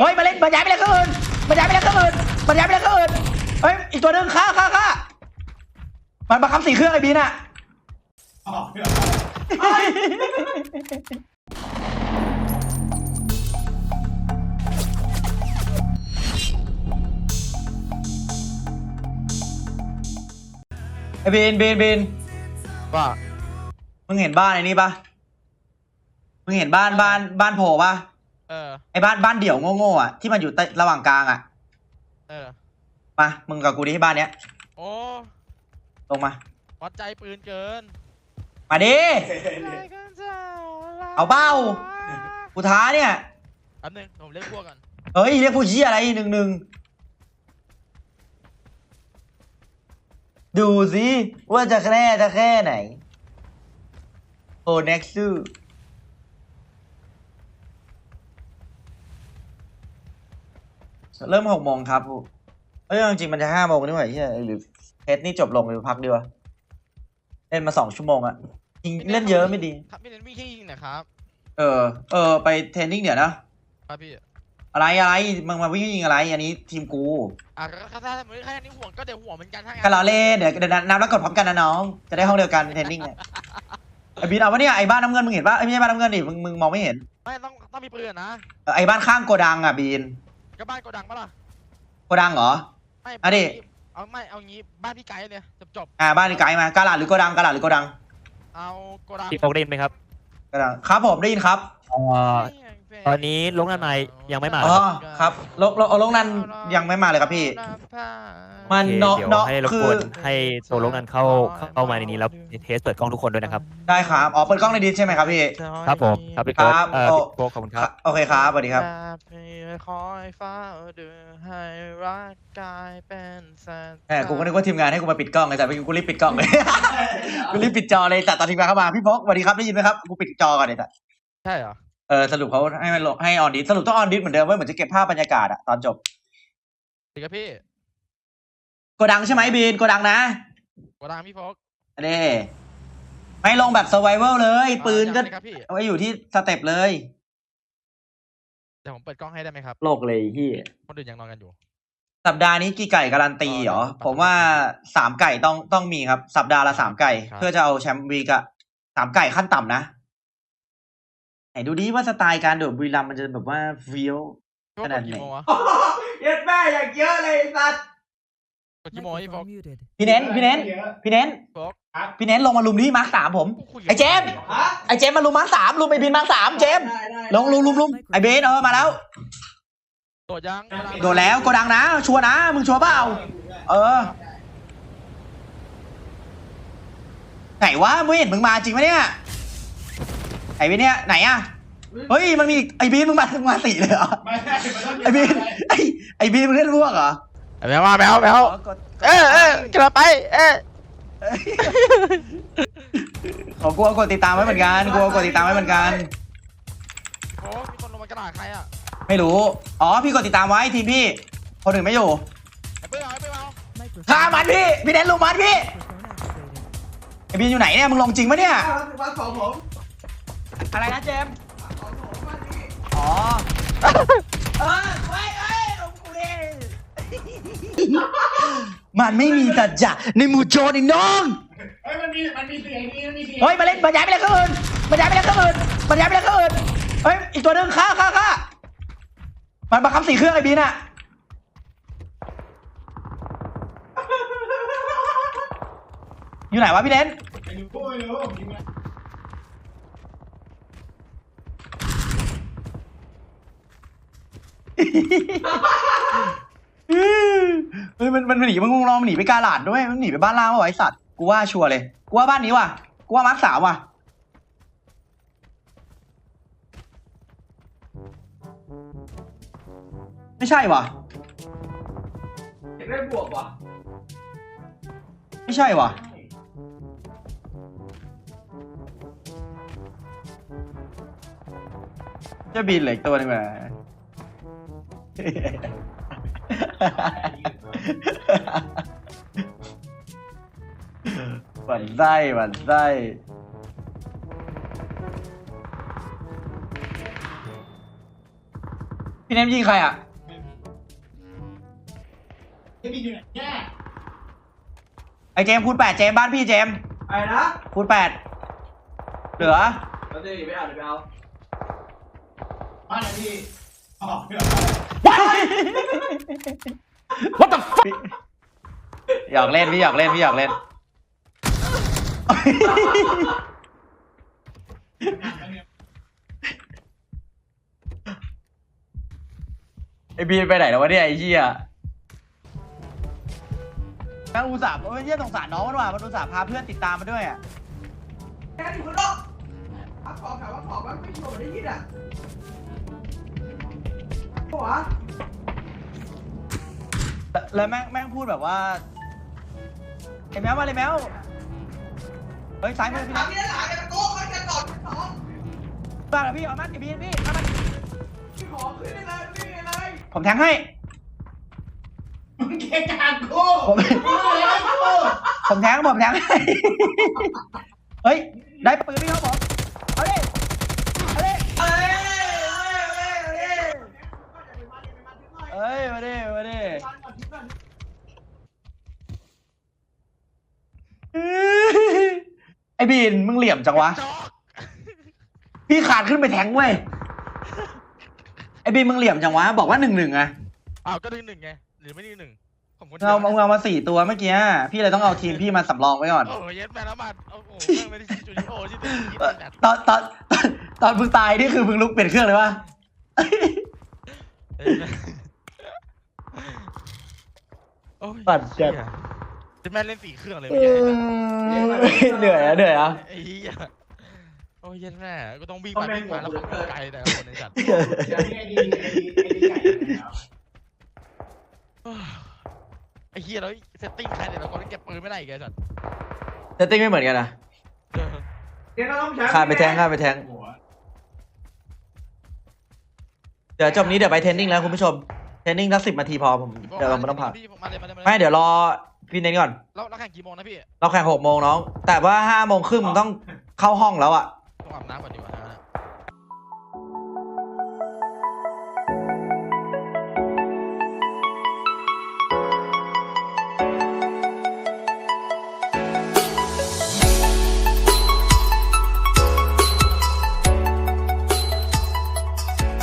เฮ้ยมาเล่นมาย้ายไปเล่นเครื่องอื่นมาย้ายไปเล่นเครื่องอื่นมาย้ายไปเล่นเครื่องอื่นเฮ้ยอีกตัวหนึ่งฆ่าฆ่าฆ่ามันบังคับสี่เครื่องไอ้บีน่ะออกเถอะไอ้บีนบีนบีนว่ามึงเห็นบ้านไอ้นี่ปะมึงเห็นบ้านบ้านบ้านโผล่ปะ เออ ไอ้บ้านบ้านเดี่ยวโง่ๆอะที่มันอยู่ใต้ระหว่างกลางอะเออ มามึงกับกูดิที่บ้านเนี้ยโอ้ลงมา วัดใจปืนเกินมาดิ เอาเบ้า กูท้าเนี่ยแป๊บนึงผมเรียกพวกกันเฮ้ยเรียกผู้ชี้อะไรหนึ่งหนึ่งดูสิว่าจะแน่จะแค่ไหนโอเน็กซ์ เริ่มหกโมงครับเอ้ยจริงๆมันจะห้าโมงนี่หว่าใช่หรือเทสนี่จบลงหรือพักดีวะเล่นมาสองชั่วโมงอะจริงเล่นเยอะไม่ดี ครับพี่เน้นวิ่งแค่ยิงนะครับ เออ เออ ไปเทรนนิ่งเดี๋ยวนะครับพี่อะไรอะไรมึงมาวิ่งยิงอะไร อันนี้ทีมกูอะก็ถ้าสมมติแค่นี้ห่วงก็เดี๋ยวห่วงเหมือนกันถ้างั้นก็เราเล่นเดี๋ยวเดี๋ยวนับแล้วกดพร้อมกันนะน้อง จะได้ห้องเดียวกันเทรนนิ่งเนี่ยไอ้บินเอาวะเนี่ยไอ้บ้านน้ำเงินมึงเห็นปะไอ้ไม่ใช่บ้านน้ำเงินดิมึงมึงมองไม่เห็นไม่ต้องต้องมีปืนนะเออไอ้บ้านข้างโกดังอะบีน ก็บ้านโกดังปะล่ะโกดังเหรอ ไม่อะดิ เอาไม่เอางี้บ้านพี่ไก่เนี่ยจบจบอ่าบ้านนี่ไกลมากาลาดหรือโกดังกาลาดหรือโกดังๆเอาโกดังพี่โฟกได้ยินไหมครับโกดังครับผมได้ยินครับ เอ่อ ตอนนี้ลงด้านในยังไม่มาอ๋อครับลงลงเอาลงนั้นยังไม่มาเลยครับพี่ มันโอเคน็อกเดี๋ยวน็อกให้รบคืกอวนให้ตัวลงนั้นเข้าเข้ามาในนี้แล้วเทสเปิดกล้องทุกคนด้วยนะครับ ได้ครับอ๋อเปิดกล้องในดิสใช่ไหมครับพี่ ครับผม ครับพี่เกิร์ดครับเอ่อโอ้ พี่โฟกขอบคุณครับ โอเคครับสวัสดีครับ คอยเฝ้าดูให้รักกลายเป็นสัตว์แหมกูก็นึกว่าทีมงานให้กูมาปิดกล้องไงแต่กูรีบปิดกล้องเลย กูรีบปิดจอเลยแต่ตอนทีมงานเข้ามาพี่พกสวัสดีครับได้ยินไหมครับกูปิดจอก่อนเลยแต่ใช่เหรอ เออสรุปเขาให้มันลงให้ออนดิสสรุปต้องออนดิสเหมือนเดิมเว้ยเหมือนจะเก็บภาพบรรยากาศอะตอนจบดีครับพี่โกดังใช่ไหมบีนโกดังนะโกดังพี่โฟกอันนี้ไม่ลงแบบ s u r v i v a l เลยปืนก็ยังเลยครับพี่เอาไว้อยู่ที่สเต็ปเลยเดี๋ยวผมเปิดกล้องให้ได้ไหมครับ โลกเลยพี่คนอื่นยังนอนกันอยู่ สัปดาห์นี้กี่ไก่การันตีเหรอผมว่าสามไก่ต้องต้องมีครับ สัปดาห์ละสามไก่ ครับ เพื่อจะเอาแชมป์วีกอะสามไก่ขั้นต่ำนะ ไหนดูดิว่าสไตล์การโดดบุรีรัมย์มันจะแบบว่าฟิลพี่โฟกขนาดกดไหนกี่โมงวะเย็ดแม่อย่างเยอะเลยสัตกดกี่โมงวะพี่โฟก Microphone muted. พี่เน้นพี่เน้นพี่เน้นโฟกพี่เน้นลงมาลุมที่มาร์คสามผมคุยกับไอ้เจมส์ไอ้เจมส์มาลุมมาร์คสามลุมไปบินมาร์คสามเจมส์ลงลุมลุมลุมไอ้เบสเออมาแล้วโดดยังโดนแล้วโกดังนะ ชัวร์นะมึงชัวร์เปล่าเออไหนวะไม่เห็นมึงมาจริงไหมเนี่ย ไหนวะเนี่ยไหนอะเฮ้ยมันมีอีกไอ้บีนมึงมามึงมาสี่เลยเหรอไม่ได้มันต้องไอ้บีนไอ้ไอ้บีนมึงเล่นพวกเหรอแมวมาแมวแมวกดเออเออกลับไป เออของกูเอากดติดตามไว้เหมือนกันกูเอากดติดตามไว้เหมือนกันโอ้มีคนลงมากระดาษใครอะไม่รู้อ๋อพี่กดติดตามไว้ทีมพี่คนอื่นไม่อยู่ไอ้เปิ้ลเอาไอ้เปิ้ลเอา Microphone ฆ่ามันพี่พี่เน้นลุมมันพี่ activated. ไอ้บีนอยู่ไหนเนี่ยมึงลงจริงปะเนี่ยมาข องผมอะไรนะเจมส์อ๋อเออไว้ไอ้ลงกูดิมันไม่มีสัจจะในหมู่โจรอีกน้อง เฮ้ยมันมีมันมีเสียงนี้มันมีเสียงเฮ้ยมาเล่นมาย้ายไปเล่นเครื่องอื่นมาย้ายไปเล่นเครื่องอื่นมาย้ายไปเล่นเครื่องอื่นเฮ้ยอีกตัวหนึ่งฆ่าฆ่าฆ่ามันบังคับสี่เครื่องไอ้บีนอะอยู่ไหนวะพี่เน้นไม่รู้ไม่รู้ผมยิงมา เฮ้ยมันมันมันหนีมันงงลองมันหนีไปกาลาดด้วยมันหนีไปบ้านล่างวะไอสัตว์กูว่าชัวร์เลยกูว่าบ้านนี้ว่ะกูว่ามาร์คสามว่ะไม่ใช่ว่ะเห็นได้บวกว่ะไม่ใช่ว่ะจะบินเหลืออีกตัวหนึงมา หวันไส้หวันไส้พี่พี่เนมยิงใครอะไอ้บินอยู่ไหนแย่ไอเจมส์คูณแปดเจมส์บ้านพี่เจมส์ไอ้นะคูณแปดเหลือเราจะไปเอาเดี๋ยวไปเอาบ้านไหนพี่อ๋อเดี๋ยว What the fuck หยอกเล่นพี่หยอกเล่นพี่หยอกเล่น ไอบีนไปไหนแล้ววะเนี่ยไอ้เหี้ยแม่งอุตส่าห์เอ้ยเหี้ยสงสารน้องมันว่ะมันอุตส่าห์พาเพื่อนติดตามมาด้วยอะแค่อยู่ข้างนอกพักของถามว่าของมันไม่โดนได้ยินอะ หัวแล้วแล้วแม่งแม่งพูดแบบว่าไอ้แมวมาเลยแมวเฮ้ยซ้ายมือพี่ถานะมพี่หลานจะโก้เขาจะต่อสองบ้าเหรอพี่เอามันกับพี่พี่เอามันพี่ขอขึ้นได้เลยพี่เลยผมแทงให้ มึงเกะกะกูผมมึงอะไรกูผมแทงผมแทงให้ เฮ้ยได้ปืนพี่ครับผมเอาดิ ไอ้บีนมึงเหลี่ยมจังวะจอกพี่ขาดขึ้นไปแทงเว้ย ไอ้บีนมึงเหลี่ยมจังวะ บอกว่าหนึ่งหนึ่งอะอ้าวก็หนึ่งหนึ่งไง หรือไม่หนึ่งหนึ่งผมคนเดีเรายวเอาเอามาสี่ตัวเมื่อกี้ พี่เลยต้องเอาทีมพี่มาสำรองไว้ก่อน โอ้ยเย็ดแมนแล้วมันโอ้โหไม่ได้จูดิโอชื่อตัวนี้เอ่อตอนตอนตอนตอนมึงตายนี่คือมึงลุกเปลี่ยนเครื่องเลยวะโอ้ย ปั่นจัด จะแม่เล่นสี่เครื่องเลยเอเมื่อกี้อเหนื่อยอะเหนื่อยอะ ไอ้เหี้ยโอ้ยเย็นแม่ก็ต้องวิ่งมาวิ่งมาแล้วผมไกลแต่คนในสัตว์เดี๋ยวนี้ไอ้ดีไอ้ดีไอ้ดีไก่แล้วไอ้เหี้ยแล้วเซตติ้งใครแต่ละคนเก็บปืนไม่ได้อีกไอ้สัตว์เซตติ้งไม่เหมือนกันนะเออเดี๋ยวเราต้องใช้ข้ามไปแทงข้ามไปแทงเดี๋ยวจบนี้เดี๋ยวไปเทรนนิ่งแล้วคุณผู้ชม เทรนนิ่งทักสิบนาทีพอผมเดี๋ยวเราไม่ต้องพักพี่มาเลยมาเลยมาเลยไม่เดี๋ยวรอพี่เน้นก่อนแล้วแล้วแข่งกี่โมงนะพี่เราแข่งหกโมงน้อง แต่ว่าห้าโมงครึ่งมึงต้องเข้าห้องแล้วอะ